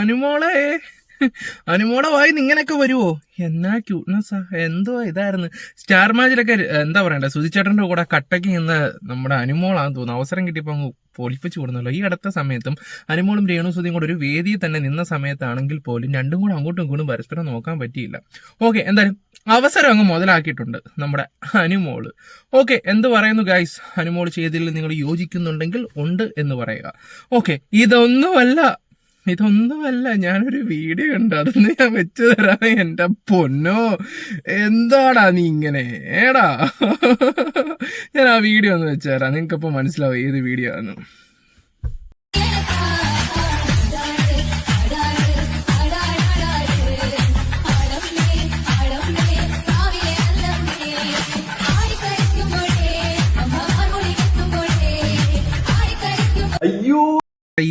അനുമോളെ. അനുമോളെ വായി ഇങ്ങനെയൊക്കെ വരുവോ? എന്നാ ക്യൂട്ട്നെസ്സാ എന്തോ ഇതായിരുന്നു. സ്റ്റാർ മാജിലൊക്കെ എന്താ പറയണ്ട സുധിച്ചേട്ടന്റെ കൂടെ കട്ടക്ക് നിന്ന് നമ്മുടെ അനുമോളാന്ന് തോന്നുന്നു. അവസരം കിട്ടിയപ്പോൾ അങ്ങ് പൊളിപ്പിച്ചു കൊടുന്നല്ലോ. ഈ അടുത്ത സമയത്തും അനുമോളും രേണു സുധിയും കൂടെ ഒരു വേദിയിൽ തന്നെ നിന്ന സമയത്താണെങ്കിൽ പോലും രണ്ടും കൂടെ അങ്ങോട്ടും ഇങ്ങോട്ടും പരസ്പരം നോക്കാൻ പറ്റിയില്ല. ഓക്കെ എന്തായാലും അവസരം അങ്ങ് മുതലാക്കിയിട്ടുണ്ട് നമ്മുടെ അനുമോൾ. ഓക്കെ എന്ത് പറയുന്നു ഗൈസ് അനുമോൾ ചെയ്തതിൽ നിങ്ങൾ യോജിക്കുന്നുണ്ടെങ്കിൽ ഉണ്ട് എന്ന് പറയുക. ഓക്കെ ഇതൊന്നുമല്ല. ഇതൊന്നുമല്ല ഞാനൊരു വീഡിയോ ഉണ്ട്. അതൊന്ന് ഞാൻ വെച്ചു തരാം. എന്റെ പൊന്നോ എന്താടാ നീ ഇങ്ങനെ? ഏടാ? ഞാൻ ആ വീഡിയോ ഒന്ന് വെച്ചു തരാം. നിങ്ങൾക്കപ്പോൾ മനസ്സിലാവും ഏത് വീഡിയോ ആണ്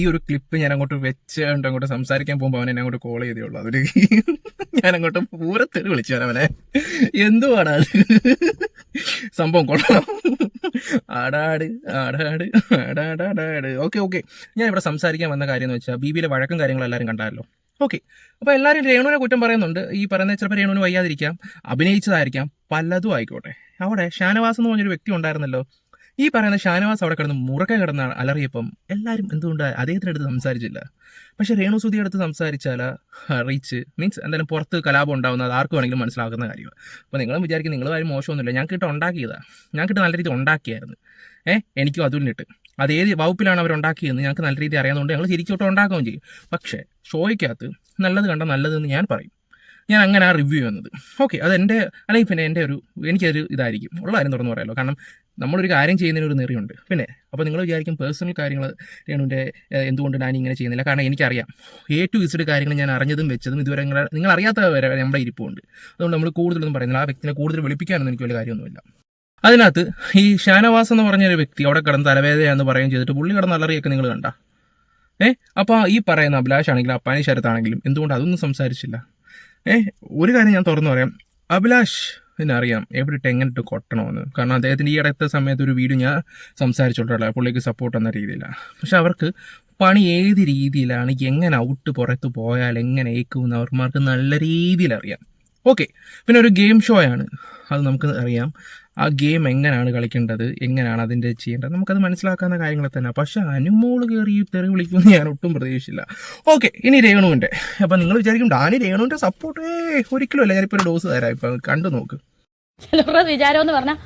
ഒരു ക്ലിപ്പ് ഞാൻ അങ്ങോട്ട് വെച്ചുകൊണ്ട് അങ്ങോട്ട് സംസാരിക്കാൻ പോകുമ്പോൾ അവൻ എന്നെ അങ്ങോട്ട് കോൾ ചെയ്തേ ഉള്ളൂ. അതൊരു ഞാൻ അങ്ങോട്ട് പൂരത്തേട് വിളിച്ചു ഞാൻ അവനെ. എന്തുവാടാ അത്? സംഭവം കൊള്ളാം. ആടാട് ആടാട് ആടാടാടാട്. ഓക്കെ ഓക്കെ ഞാൻ ഇവിടെ സംസാരിക്കാൻ വന്ന കാര്യം എന്ന് വെച്ചാൽ ബി ബിയിലെ വഴക്കും കാര്യങ്ങളും എല്ലാവരും കണ്ടാലോ? ഓക്കെ അപ്പോൾ എല്ലാവരും രേണുവിനെ കുറ്റം പറയുന്നുണ്ട്. ഈ പറയുന്ന ചിലപ്പോൾ രേണുവിന് വയ്യാതിരിക്കാം. അഭിനയിച്ചതായിരിക്കാം. പലതും ആയിക്കോട്ടെ. അവിടെ ഷാനവാസ് എന്ന് പറഞ്ഞൊരു വ്യക്തി ഉണ്ടായിരുന്നല്ലോ. ഈ പറയുന്ന ഷാനവാസ് അവിടെ കിടന്ന് മുറക്കെ കിടന്ന അലറിയപ്പം എല്ലാവരും എന്തുകൊണ്ട് അദ്ദേഹത്തിനടുത്ത് സംസാരിച്ചില്ല? പക്ഷേ രേണുസുതിയുടെ അടുത്ത് സംസാരിച്ചാൽ റീച്ച് മീൻസ് എന്തായാലും പുറത്ത് കലാപം ഉണ്ടാകുന്നത് ആർക്കും വേണമെങ്കിലും മനസ്സിലാക്കുന്ന കാര്യമാണ്. അപ്പോൾ നിങ്ങളും വിചാരിക്കും നിങ്ങൾ കാര്യം മോശമൊന്നുമില്ല. ഞാൻ കിട്ട ഉണ്ടാക്കിയതാണ് ഞാൻ കിട്ട നല്ല രീതി ഉണ്ടാക്കിയായിരുന്നു. ഏഹ് എനിക്കും അതും കിട്ടും അത് ഏത് വകുപ്പിലാണ് അവർ ഉണ്ടാക്കിയതെന്ന് ഞങ്ങൾക്ക് നല്ല രീതി അറിയാവുന്നതുകൊണ്ട് ഞങ്ങൾ ശരിക്കും ഉണ്ടാക്കുകയും ചെയ്യും. പക്ഷേ ഷോയ്ക്കകത്ത് നല്ലത് കണ്ട നല്ലതെന്ന് ഞാൻ പറയും. ഞാൻ അങ്ങനെ ആ റിവ്യൂ ചെയ്യുന്നത്. ഓക്കെ അത് എന്റെ അല്ലെങ്കിൽ പിന്നെ എന്റെ ഒരു എനിക്കൊരു ഇതായിരിക്കും. ഉള്ള കാര്യം തുറന്ന് പറയാമല്ലോ കാരണം നമ്മളൊരു കാര്യം ചെയ്യുന്നതിന് ഒരു നെറിയുണ്ട്. പിന്നെ അപ്പോൾ നിങ്ങൾ വിചാരിക്കും പേഴ്സണൽ കാര്യങ്ങൾ രേണുവിന്റെ എന്തുകൊണ്ട് ഞാൻ ഇങ്ങനെ ചെയ്യുന്നില്ല. കാരണം എനിക്കറിയാം. എ ടു ഇസഡ് കാര്യങ്ങൾ ഞാൻ അറിഞ്ഞതും വെച്ചതും ഇതുവരെ നിങ്ങൾ അറിയാത്ത വരെ നമ്മുടെ ഇരിപ്പുണ്ട്. അതുകൊണ്ട് നമ്മൾ കൂടുതലൊന്നും പറയുന്നില്ല. ആ വ്യക്തിനെ കൂടുതൽ വിളിപ്പിക്കാനൊന്നും എനിക്ക് വലിയ കാര്യമൊന്നുമില്ല. അതിനകത്ത് ഈ ഷാനവാസ് എന്ന് പറഞ്ഞൊരു വ്യക്തി അവിടെ കിടന്ന് തലവേദനയാന്ന് പറയുകയും ചെയ്തിട്ട് പുള്ളി കിടന്ന് അലറിയൊക്കെ നിങ്ങൾ കണ്ട? ഏ അപ്പോൾ ഈ പറയുന്ന അഭിലാഷ് ആണെങ്കിലും അപ്പാനി ശരത്താണെങ്കിലും എന്തുകൊണ്ട് അതൊന്നും സംസാരിച്ചില്ല? ഏ ഒരു കാര്യം ഞാൻ തുറന്നു പറയാം. അഭിലാഷ് അറിയാം എവിടെയിട്ട് എങ്ങനെ ഇട്ട് കൊട്ടണമെന്ന് കാരണം അദ്ദേഹത്തിന്റെ ഈ അടുത്ത സമയത്ത് ഒരു വീഡിയോ ഞാൻ സംസാരിച്ചോട്ടുള്ള പുള്ളിക്ക് സപ്പോർട്ട് എന്ന രീതിയിലാണ് പക്ഷെ അവർക്ക് പണി ഏത് രീതിയിലാണ് എങ്ങനെ ഔട്ട് പുറത്ത് പോയാൽ എങ്ങനെ ഏക്കുമെന്ന് അവർമാർക്ക് നല്ല രീതിയിൽ അറിയാം. ഓക്കെ പിന്നെ ഒരു ഗെയിം ഷോ ആണ് അത് നമുക്ക് അറിയാം. ആ ഗെയിം എങ്ങനെയാണ് കളിക്കേണ്ടത്? എങ്ങനെയാണ് അതിന്റെ ചെയ്യേണ്ടത്? നമുക്കത് മനസ്സിലാക്കാവുന്ന കാര്യങ്ങൾ തന്നെ. പക്ഷെ അനുമോൾ കയറി തെറി വിളിക്കുമെന്ന് ഞാൻ ഒട്ടും പ്രതീക്ഷിച്ചില്ല. ഓക്കെ ഇനി രേണുവിന്റെ അപ്പം നിങ്ങൾ വിചാരിക്കും ഡാനി രേണുവിന്റെ സപ്പോർട്ടേ ഒരിക്കലും അല്ല. ഞാനിപ്പോൾ ഒരു ഡോസ് തരാം. ഇപ്പം കണ്ടു നോക്ക്. വിചാരം എന്ന് പറഞ്ഞാൽ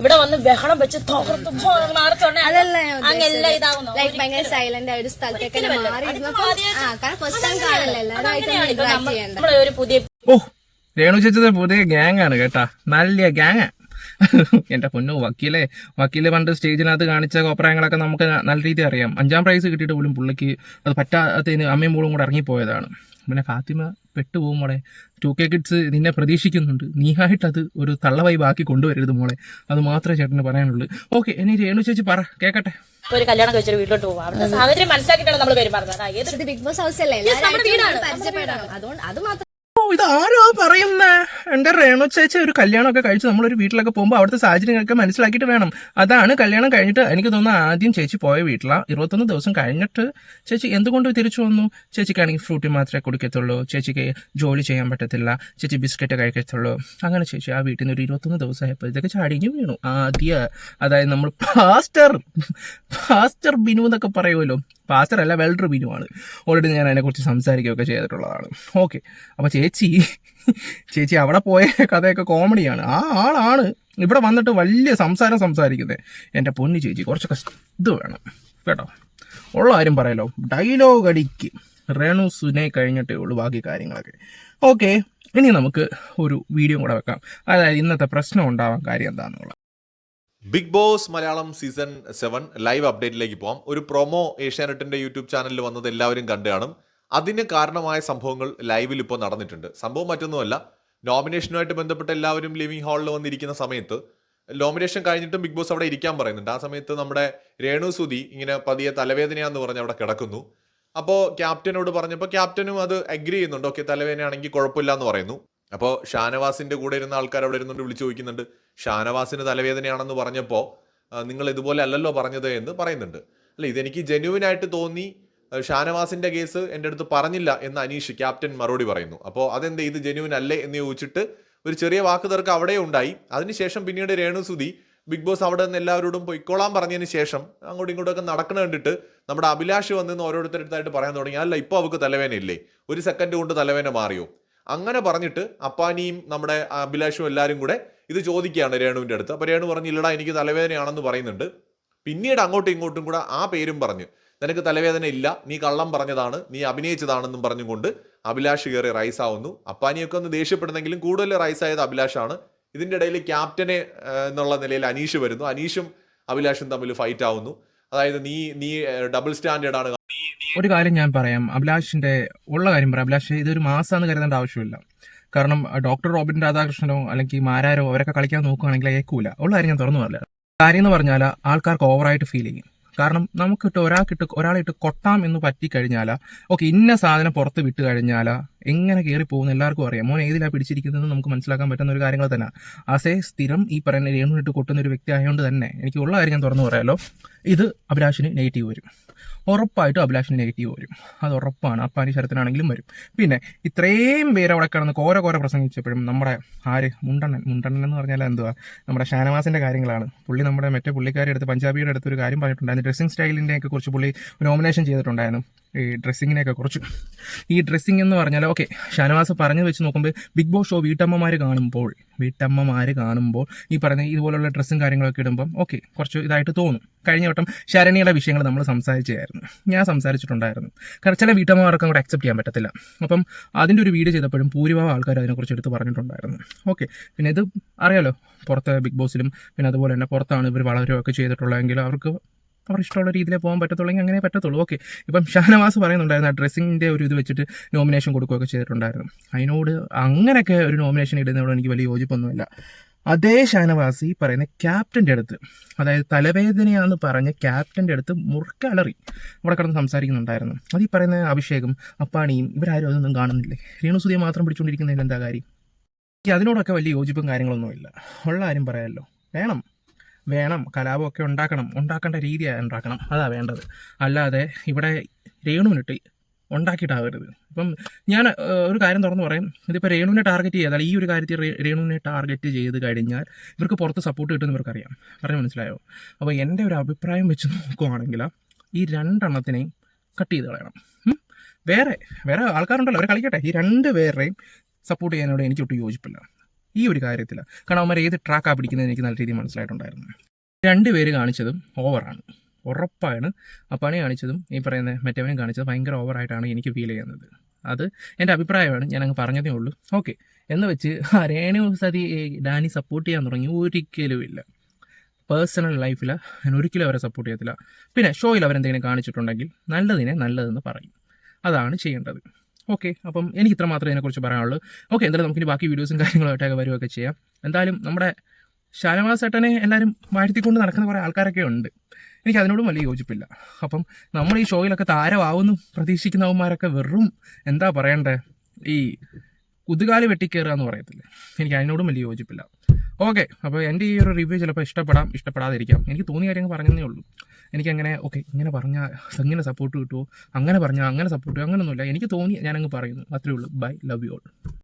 ഇവിടെ വന്ന് ബഹളം വെച്ച് തകർത്ത് മാറിച്ചോണ്ടേ അതല്ല അങ്ങെല്ലാം ഇതാവുന്നു. ലൈക്ക് ഭയങ്കര സൈലന്റ് ആയ ഒരു സ്ഥലത്തേക്ക് മാറി ഒരു പുതിയ ഓ രേണു ചേച്ചത് പുതിയ ഗ്യാങ് ആണ് കേട്ടാ. നല്ല ഗ്യാങ് എന്റെ പൊന്നു വക്കീലെ വക്കീൽ പണ്ട് സ്റ്റേജിനകത്ത് കാണിച്ച കോപ്രായങ്ങളൊക്കെ നമുക്ക് നല്ല രീതിയിൽ അറിയാം. അഞ്ചാം പ്രൈസ് കിട്ടിയിട്ട് പോലും പുള്ളിക്ക് അത് പറ്റാത്തതിന് അമ്മയും മോളും കൂടെ ഇറങ്ങിപ്പോയതാണ്. പിന്നെ ഫാത്തിമ പെട്ടുപോകും മോളെ. ടു കെ കിഡ്സ് നിന്നെ പ്രതീക്ഷിക്കുന്നുണ്ട്. നീയായിട്ട് അത് ഒരു തള്ളവായി ബാക്കി കൊണ്ടുവരരുത് മോളെ. അത് മാത്രമേ ചേട്ടന് പറയാനുള്ളൂ. ഓക്കെ ഇനി രേണു ചേച്ചി പറ കേക്കട്ടെ? ഒരു കല്യാണം കഴിച്ചൊരു വീട്ടിലോട്ട് അവിടുത്തെ സാഹചര്യം മനസ്സിലാക്കിയിട്ടാണ് നമ്മൾ പെരുമാറുന്നത്. ബിഗ് ബോസ് ഹൗസ് അല്ലേ? അതുകൊണ്ട് അത് മാത്രം ഇത് ആരോ പറയുന്ന? എന്റെ രേണു ചേച്ചി ഒരു കല്യാണമൊക്കെ കഴിച്ച് നമ്മളൊരു വീട്ടിലൊക്കെ പോകുമ്പോൾ അവിടുത്തെ സാഹചര്യങ്ങളൊക്കെ മനസ്സിലാക്കിയിട്ട് വേണം. അതാണ് കല്യാണം കഴിഞ്ഞിട്ട് എനിക്ക് തോന്നുന്നു ആദ്യം ചേച്ചി പോയ വീട്ടിലാണ് ഇരുപത്തൊന്ന് ദിവസം കഴിഞ്ഞിട്ട് ചേച്ചി എന്തുകൊണ്ട് തിരിച്ചു വന്നു? ചേച്ചിക്കാണെങ്കിൽ ഫ്രൂട്ടി മാത്രമേ കുടിക്കത്തുള്ളൂ. ചേച്ചിക്ക് ജോലി ചെയ്യാൻ പറ്റത്തില്ല. ചേച്ചി ബിസ്ക്കറ്റ് കഴിക്കത്തുള്ളൂ. അങ്ങനെ ചേച്ചി ആ വീട്ടിൽ നിന്ന് ഒരു ഇരുപത്തൊന്ന് ദിവസമായപ്പോഴത്തേക്ക് ചാടിഞ്ഞ് വീണു. ആദ്യ അതായത് നമ്മൾ പാസ്റ്റർ പാസ്റ്റർ ബിനു എന്നൊക്കെ പറയുമല്ലോ. പാസ്റ്റർ അല്ല വെൽഡർ ബിനുമാണ് ഓൾറെഡി ഞാൻ അതിനെക്കുറിച്ച് സംസാരിക്കുകയൊക്കെ ചെയ്തിട്ടുള്ളതാണ്. ഓക്കെ അപ്പോൾ ചേച്ചി ചേച്ചി അവിടെ പോയ കഥയൊക്കെ കോമഡിയാണ് ആ ആളാണ് ഇവിടെ വന്നിട്ട് വലിയ സംസാരം സംസാരിക്കുന്നത് എന്റെ പൊന്നു ചേച്ചി കുറച്ചൊക്കെ ഇത് വേണം. കേട്ടോ? ഉള്ള കാര്യം പറയലോ. ഡയലോഗ് അടിക്ക്. റേണു സുനെ കഴിഞ്ഞിട്ടേ ഉള്ളൂ ബാക്കി കാര്യങ്ങളൊക്കെ. ഓക്കെ ഇനി നമുക്ക് ഒരു വീഡിയോ കൂടെ വെക്കാം. അതായത് ഇന്നത്തെ പ്രശ്നം ഉണ്ടാവാൻ കാര്യം എന്താണെന്നുള്ള big boss Malayalam season seven live അപ്ഡേറ്റിലേക്ക് പോകാം ഒരു പ്രൊമോ ഏഷ്യാനെറ്റിന്റെ യൂട്യൂബ് ചാനലിൽ വന്നത് എല്ലാവരും കണ്ടു കാണും. അതിന് കാരണമായ സംഭവങ്ങൾ ലൈവിൽ ഇപ്പോൾ നടന്നിട്ടുണ്ട്. സംഭവം മറ്റൊന്നുമല്ല നോമിനേഷനുമായിട്ട് ബന്ധപ്പെട്ട് എല്ലാവരും ലിവിംഗ് ഹാളിൽ വന്നിരിക്കുന്ന സമയത്ത് നോമിനേഷൻ കഴിഞ്ഞിട്ടും ബിഗ് ബോസ് അവിടെ ഇരിക്കാൻ പറയുന്നുണ്ട്. ആ സമയത്ത് നമ്മുടെ രേണു സുധി ഇങ്ങനെ പതിയെ തലവേദനയാന്ന് പറഞ്ഞ് അവിടെ കിടക്കുന്നു. അപ്പോൾ ക്യാപ്റ്റനോട് പറഞ്ഞപ്പോൾ ക്യാപ്റ്റനും അത് അഗ്രി ചെയ്യുന്നുണ്ട്. ഓക്കെ തലവേദനയാണെങ്കിൽ കുഴപ്പമില്ല എന്ന് പറയുന്നു. അപ്പോൾ ഷാനവാസിന്റെ കൂടെ ഇരുന്ന ആൾക്കാർ അവിടെ ഇരുന്നുകൊണ്ട് വിളിച്ചു ചോദിക്കുന്നുണ്ട് ഷാനവാസിന് തലവേദനയാണെന്ന് പറഞ്ഞപ്പോൾ നിങ്ങൾ ഇതുപോലെ അല്ലല്ലോ പറഞ്ഞത് എന്ന് പറയുന്നുണ്ട്. അല്ല ഇതെനിക്ക് ജെന്യുവിൻ ആയിട്ട് തോന്നി ഷാനവാസിന്റെ കേസ് എന്റെ അടുത്ത് പറഞ്ഞില്ല എന്ന് അനീഷ് ക്യാപ്റ്റൻ മറുപടി പറയുന്നു. അപ്പോൾ അതെന്ത് ഇത് ജെന്യൂൻ അല്ലേ എന്ന് ചോദിച്ചിട്ട് ഒരു ചെറിയ വാക്ക് തർക്കം അവിടെ ഉണ്ടായി. അതിനുശേഷം പിന്നീട് രേണുസുതി ബിഗ് ബോസ് അവിടെ നിന്ന് എല്ലാവരോടും പൊയ്ക്കോളാൻ പറഞ്ഞതിന് ശേഷം അങ്ങോട്ടും ഇങ്ങോട്ടൊക്കെ നടക്കണ കണ്ടിട്ട് നമ്മുടെ അഭിലാഷ് വന്നിന്ന് ഓരോരുത്തരടുത്തായിട്ട് പറയാൻ തുടങ്ങി. അല്ല ഇപ്പോൾ അവൾക്ക് തലവേന ഇല്ലേ ഒരു സെക്കൻഡ് കൊണ്ട് തലവേന മാറിയോ? അങ്ങനെ പറഞ്ഞിട്ട് അപ്പാനിയും നമ്മുടെ അഭിലാഷും എല്ലാവരും കൂടെ ഇത് ചോദിക്കുകയാണ് രേണുവിന്റെ അടുത്ത്. അപ്പോൾ രേണു പറഞ്ഞു ഇല്ലടാ എനിക്ക് തലവേദനയാണെന്ന് പറയുന്നുണ്ട്. പിന്നീട് അങ്ങോട്ടും ഇങ്ങോട്ടും കൂടെ ആ പേരും പറഞ്ഞു. നിനക്ക് തലവേദന ഇല്ല നീ കള്ളം പറഞ്ഞതാണ് നീ അഭിനയിച്ചതാണെന്നും പറഞ്ഞുകൊണ്ട് അഭിലാഷ് കയറി റൈസ് ആവുന്നു. അപ്പാനിയൊക്കെ ഒന്ന് ദേഷ്യപ്പെടുന്നെങ്കിലും കൂടുതൽ റൈസ് ആയത് അഭിലാഷാണ്. ഇതിന്റെ ഇടയിൽ ക്യാപ്റ്റനെ എന്നുള്ള നിലയിൽ അനീഷ് വരുന്നു. അനീഷും അഭിലാഷും തമ്മിൽ ഫൈറ്റ് ആവുന്നു. അതായത് നീ നീ ഡബിൾ സ്റ്റാൻഡേർഡ് ആണ്. ഒരു കാര്യം ഞാൻ പറയാം. അഭിലാഷിന്റെ ഉള്ള കാര്യം പറയാം. അഭിലാഷ് ഇതൊരു മാസമാണെന്ന് കരുതേണ്ട ആവശ്യമില്ല. കാരണം ഡോക്ടർ റോബിൻ രാധാകൃഷ്ണനോ അല്ലെങ്കിൽ മാരാരോ അവരൊക്കെ കളിക്കാൻ നോക്കുകയാണെങ്കിൽ ഏക്കൂല. ഉള്ള കാര്യം ഞാൻ തുറന്നു പറഞ്ഞില്ല കാര്യം എന്ന് പറഞ്ഞാൽ ആൾക്കാർക്ക് ഓവറായിട്ട് ഫീൽ ചെയ്യും. കാരണം നമുക്കിട്ട് ഒരാൾക്കിട്ട് ഒരാളിട്ട് കൊട്ടാം എന്ന് പറ്റിക്കഴിഞ്ഞാൽ ഓക്കെ ഇന്ന സാധനം പുറത്ത് വിട്ട് കഴിഞ്ഞാൽ എങ്ങനെ കയറി പോകുന്ന എല്ലാവർക്കും അറിയാം. മോൻ ഏതിലാണ് പിടിച്ചിരിക്കുന്നത് നമുക്ക് മനസ്സിലാക്കാൻ പറ്റുന്ന ഒരു കാര്യങ്ങൾ തന്നെ. ആസേ സ്ഥിരം ഈ പറയുന്ന രേണുവിട്ട് കൊട്ടുന്ന ഒരു വ്യക്തി ആയതുകൊണ്ട് തന്നെ എനിക്ക് ഉള്ള കാര്യം ഞാൻ തുറന്നു പറയാലോ. ഇത് അഭിലാഷിന് നെഗറ്റീവ് വരും. ഉറപ്പായിട്ടും അഭിലാഷിന് നെഗറ്റീവ് വരും. അത് ഉറപ്പാണ്. അപ്പാനി ശരത്തിനാണെങ്കിലും വരും. പിന്നെ ഇത്രയും പേര് അവിടെ കിടന്ന് കോര കോര പ്രസംഗിച്ചപ്പോഴും നമ്മുടെ ആര്? മുണ്ടണ്ണൻ. മുണ്ടണ്ണൻ എന്ന് പറഞ്ഞാൽ എന്തുവാ? നമ്മുടെ ഷാനവാസിന്റെ കാര്യങ്ങളാണ്. പുള്ളി നമ്മുടെ മറ്റേ പുള്ളിക്കാരുടെ അടുത്ത് പഞ്ചാബിയുടെ അടുത്ത് ഒരു കാര്യം പറഞ്ഞിട്ടുണ്ടായിരുന്നു. ഡ്രസ്സിംഗ് സ്റ്റൈലിന്റെയൊക്കെ കുറിച്ച് പുള്ളി നോമിനേഷൻ ചെയ്തിട്ടുണ്ടായിരുന്നു. ഈ ഡ്രസ്സിങ്ങിനെയൊക്കെ കുറിച്ച്. ഈ ഡ്രസ്സിംഗ് എന്ന് പറഞ്ഞാൽ ഓക്കെ ഷാനവാസ് പറഞ്ഞു വെച്ച് നോക്കുമ്പോൾ ബിഗ് ബോസ് ഷോ വീട്ടമ്മമാർ കാണുമ്പോൾ വീട്ടമ്മമാർ കാണുമ്പോൾ ഈ പറഞ്ഞ ഇതുപോലുള്ള ഡ്രസ്സും കാര്യങ്ങളൊക്കെ ഇടുമ്പം ഓക്കെ കുറച്ച് ഇതായിട്ട് തോന്നും. കഴിഞ്ഞ വട്ടം ശരണിയുടെ വിഷയങ്ങൾ നമ്മൾ സംസാരിച്ചായിരുന്നു. ഞാൻ സംസാരിച്ചിട്ടുണ്ടായിരുന്നു. കാരണം ചില വീട്ടമ്മമാർക്ക് അങ്ങോട്ട് അക്സെപ്റ്റ് ചെയ്യാൻ പറ്റത്തില്ല. അപ്പം അതിന്റെ ഒരു വീഡിയോ ചെയ്തപ്പോഴും ഭൂരിഭാഗം ആൾക്കാർ അതിനെക്കുറിച്ച് എടുത്ത് പറഞ്ഞിട്ടുണ്ടായിരുന്നു. ഓക്കെ പിന്നെ ഇത് അറിയാലോ പുറത്ത് ബിഗ് ബോസിലും പിന്നെ അതുപോലെ തന്നെ പുറത്താണ് ഇവർ വളരുകയൊക്കെ ചെയ്തിട്ടുള്ളതെങ്കിൽ അവർക്ക് അവർ ഇഷ്ടമുള്ള രീതിയിൽ പോകാൻ പറ്റത്തുള്ളെങ്കിൽ അങ്ങനെ പറ്റത്തുള്ളൂ. ഓക്കെ ഇപ്പം ഷാനവാസ് പറയുന്നുണ്ടായിരുന്നു ആ ഡ്രസ്സിങ്ങിന്റെ ഒരു ഇത് വെച്ചിട്ട് നോമിനേഷൻ കൊടുക്കുകയൊക്കെ ചെയ്തിട്ടുണ്ടായിരുന്നു. അതിനോട് അങ്ങനെയൊക്കെ ഒരു നോമിനേഷൻ ഇടുന്നതോട് എനിക്ക് വലിയ യോജിപ്പൊന്നുമില്ല. അതേ ഷാനവാസി പറയുന്ന ക്യാപ്റ്റന്റെ അടുത്ത് അതായത് തലവേദനയാണെന്ന് പറഞ്ഞ ക്യാപ്റ്റന്റെ അടുത്ത് മുറുക്കലറി അവിടെ കിടന്ന് സംസാരിക്കുന്നുണ്ടായിരുന്നു. അത് ഈ പറയുന്ന അഭിഷേകും അപ്പാണിയും ഇവരാരും അതൊന്നും കാണുന്നില്ലേ? രേണുസുതിയെ മാത്രം പിടിച്ചുകൊണ്ടിരിക്കുന്നതിൽ എന്താ കാര്യം? എനിക്ക് അതിനോടൊക്കെ വലിയ യോജിപ്പും കാര്യങ്ങളൊന്നുമില്ല. ഉള്ള ആരും പറയാമല്ലോ. വേണം. വേണം കലാപമൊക്കെ ഉണ്ടാക്കണം ഉണ്ടാക്കേണ്ട രീതിയാണ് ഉണ്ടാക്കണം. അതാ വേണ്ടത്. അല്ലാതെ ഇവിടെ രേണുവിനിട്ട് ഉണ്ടാക്കിയിട്ടാവരുത്. ഇപ്പം ഞാൻ ഒരു കാര്യം തുറന്നു പറയും. ഇതിപ്പോൾ രേണുവിനെ ടാർഗറ്റ് ചെയ്താൽ ഈ ഒരു കാര്യത്തിൽ രേണുവിനെ ടാർഗറ്റ് ചെയ്ത് കഴിഞ്ഞാൽ ഇവർക്ക് പുറത്ത് സപ്പോർട്ട് കിട്ടുമെന്ന് ഇവർക്കറിയാം. പറഞ്ഞു മനസ്സിലായോ? അപ്പോൾ എന്റെ ഒരു അഭിപ്രായം വെച്ച് നോക്കുവാണെങ്കിൽ ഈ രണ്ടെണ്ണത്തിനെയും കട്ട് ചെയ്ത് കളയണം? വേറെ വേറെ ആൾക്കാരുണ്ടല്ലോ അവരെ കളിക്കട്ടെ. ഈ രണ്ട് പേരുടെയും സപ്പോർട്ട് ചെയ്യാനോട് എനിക്ക് ഒട്ടും യോജിപ്പില്ല. ഈ ഒരു കാര്യത്തിൽ. കാരണം അവന്മാർ ഏത് ട്രാക്കാണ് പിടിക്കുന്നത് എനിക്ക് നല്ല രീതിയിൽ മനസ്സിലായിട്ടുണ്ടായിരുന്നു. രണ്ട് പേര് കാണിച്ചതും ഓവറാണ് ഉറപ്പാണ് അപ്പാണി കാണിച്ചതും ഈ പറയുന്ന മറ്റവനും കാണിച്ചത് ഭയങ്കര ഓവറായിട്ടാണ് എനിക്ക് ഫീൽ ചെയ്യുന്നത്. അത് എന്റെ അഭിപ്രായമാണ്. ഞാൻ അങ്ങ് പറഞ്ഞതേ ഉള്ളൂ. ഓക്കെ എന്ന് വെച്ച് രേണു സതി ഡാനി സപ്പോർട്ട് ചെയ്യാൻ തുടങ്ങി ഒരിക്കലും ഇല്ല. പേഴ്സണൽ ലൈഫിൽ ഞാൻ ഒരിക്കലും അവരെ സപ്പോർട്ട് ചെയ്യത്തില്ല. പിന്നെ ഷോയിൽ അവരെന്തെങ്കിലും കാണിച്ചിട്ടുണ്ടെങ്കിൽ നല്ലതിനെ നല്ലതെന്ന് പറയും. അതാണ് ചെയ്യേണ്ടത്. ഓക്കെ അപ്പം എനിക്ക് ഇത്ര മാത്രമേ ഇതിനെക്കുറിച്ച് പറയാനുള്ളൂ. ഓക്കെ എന്തായാലും നമുക്കിനി ബാക്കി വീഡിയോസും കാര്യങ്ങളായിട്ടൊക്കെ വരുമൊക്കെ ചെയ്യാം എന്തായാലും നമ്മുടെ ഷാനവാസ് ഏട്ടനെ എല്ലാവരും വാഴ്ത്തിക്കൊണ്ട് നടക്കുന്ന കുറേ ആൾക്കാരൊക്കെ ഉണ്ട്. എനിക്ക് അതിനോടും വലിയ യോജിപ്പില്ല. അപ്പം നമ്മൾ ഈ ഷോയിലൊക്കെ താരമാവുന്നു പ്രതീക്ഷിക്കുന്നവന്മാരൊക്കെ വെറും എന്താ പറയണ്ടേ? ഈ കുതുകാൽ വെട്ടിക്കയറുക എന്ന് പറയത്തില്ലേ? എനിക്ക് അതിനോടും വലിയ യോജിപ്പില്ല. ഓക്കെ അപ്പോൾ എന്റെ ഈ ഒരു റിവ്യൂ ചിലപ്പോൾ ഇഷ്ടപ്പെടാം ഇഷ്ടപ്പെടാതിരിക്കാം. എനിക്ക് തോന്നിയ കാര്യങ്ങൾ പറഞ്ഞതേ ഉള്ളൂ. എനിക്കങ്ങനെ ഓക്കെ ഇങ്ങനെ പറഞ്ഞാൽ ഇങ്ങനെ സപ്പോർട്ട് കിട്ടുമോ അങ്ങനെ പറഞ്ഞാൽ അങ്ങനെ സപ്പോർട്ട് അങ്ങനെയൊന്നുമില്ല എനിക്ക് തോന്നി ഞാനങ്ങ് പറയുന്നു. അത്രേ ഉള്ളൂ. Bye love you all